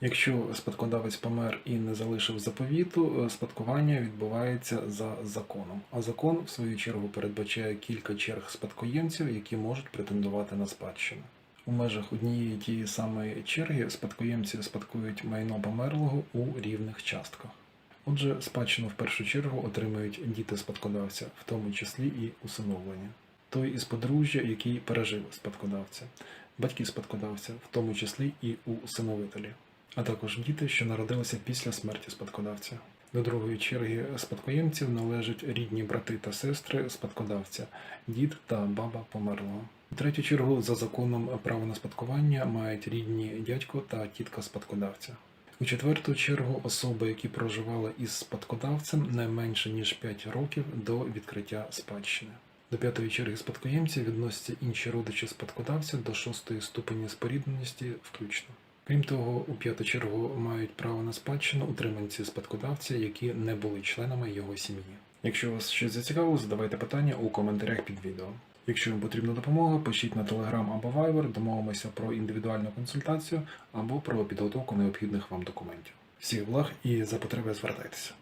Якщо спадкодавець помер і не залишив заповіту, е, спадкування відбувається за законом. А закон, в свою чергу, передбачає кілька черг спадкоємців, які можуть претендувати на спадщину. У межах однієї тієї самої черги спадкоємці спадкують майно померлого у рівних частках. Отже, спадщину в першу чергу отримують діти спадкодавця, в тому числі і усиновлення. Той із подружжя, який пережив спадкодавця, батьки спадкодавця, в тому числі і усиновителі, а також діти, що народилися після смерті спадкодавця. До другої черги спадкоємців належать рідні брати та сестри спадкодавця, дід та баба померлого. У третю чергу за законом право на спадкування мають рідні дядько та тітка спадкодавця. У четверту чергу особи, які проживали із спадкодавцем не менше ніж 5 років до відкриття спадщини. До п'ятої черги спадкоємців відносяться інші родичі спадкодавця до шостої ступені спорідненості включно. Крім того, у п'яту чергу мають право на спадщину утриманці спадкодавця, які не були членами його сім'ї. Якщо вас щось зацікавило, задавайте питання у коментарях під відео. Якщо вам потрібна допомога, пишіть на Telegram або Viber, домовимося про індивідуальну консультацію або про підготовку необхідних вам документів. Всіх благ і за потреби звертайтеся.